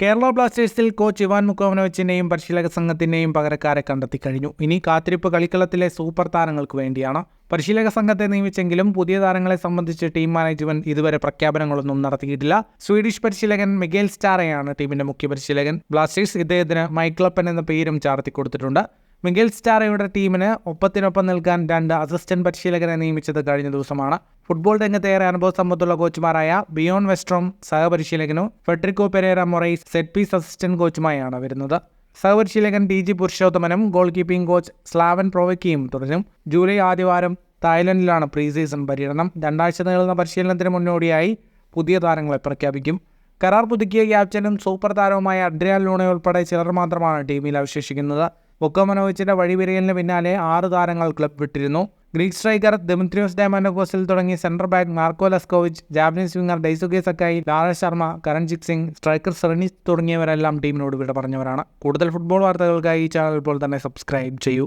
കേരള ബ്ലാസ്റ്റേഴ്സിൽ കോച്ച് ഇവാൻ മുക്കോവനോവിച്ചിന്റെയും പരിശീലക സംഘത്തിന്റെയും പകരക്കാരെ കണ്ടെത്തി കഴിഞ്ഞു. ഇനി കാത്തിരിപ്പ് കളിക്കളത്തിലെ സൂപ്പർ താരങ്ങൾക്ക് വേണ്ടിയാണ്. പരിശീലക സംഘത്തെ നിയമിച്ചെങ്കിലും പുതിയ താരങ്ങളെ സംബന്ധിച്ച് ടീം മാനേജ്മെന്റ് ഇതുവരെ പ്രഖ്യാപനങ്ങളൊന്നും നടത്തിയിട്ടില്ല. സ്വീഡിഷ് പരിശീലകൻ മിഗേൽ സ്റ്റാറയാണ് ടീമിന്റെ മുഖ്യ പരിശീലകൻ. ബ്ലാസ്റ്റേഴ്സ് ഇദ്ദേഹത്തിന് മൈക്ലപ്പൻ എന്ന പേരും ചാർത്തി കൊടുത്തിട്ടുണ്ട് മിഗേൽ സ്റ്റാറയുടെ ടീമിന് ഒപ്പത്തിനൊപ്പം നിൽക്കാൻ രണ്ട് അസിസ്റ്റന്റ് പരിശീലകരെ നിയമിച്ചത് കഴിഞ്ഞ ദിവസമാണ്. ഫുട്ബോൾ രംഗത്തേറെ അനുഭവ സമ്പത്തുള്ള കോച്ചുമാരായ Bjorn Westrom സഹപരിശീലകനും Federico Pereira Morais set piece assistant കോച്ചുമായാണ് വരുന്നത്. സഹപരിശീലകൻ ടി ജി പുരുഷോത്തമനും ഗോൾ കീപ്പിംഗ് കോച്ച് സ്ലാവൻ പ്രോവയ്ക്കയും തുടരും. ജൂലൈ ആദ്യവാരം തായ്ലൻഡിലാണ് പ്രീ സീസൺ പര്യടനം. രണ്ടാഴ്ച നീളുന്ന പരിശീലനത്തിന് മുന്നോടിയായി പുതിയ താരങ്ങളെ പ്രഖ്യാപിക്കും. കരാർ പുതുക്കിയ ക്യാപ്റ്റനും സൂപ്പർ താരവുമായ അഡ്രിയാൻ ലൂണ ഉൾപ്പെടെ ചിലർ മാത്രമാണ് ടീമിൽ അവശേഷിക്കുന്നത്. ബൊക്കോമനോവിച്ചിന്റെ വഴിവിരയലിന് പിന്നാലെ ആറ് താരങ്ങൾ ക്ലബ് വിട്ടിരുന്നു. ഗ്രീക്ക് സ്ട്രൈക്കർ ദമിത്രിയോസ് ഡാമാനോക്കോസിൽ തുടങ്ങി central back Marko Leskovic Japanese winger Daisuke Sakai Lara Sharma Karanjit Singh striker സെറനിസ് തുടങ്ങിയവരെല്ലാം ടീമിനോട് വിട പറഞ്ഞവരാണ്. കൂടുതൽ ഫുട്ബോൾ വാർത്തകൾക്കായി ഈ ചാനൽ ഇപ്പോൾ തന്നെ സബ്സ്ക്രൈബ് ചെയ്യൂ.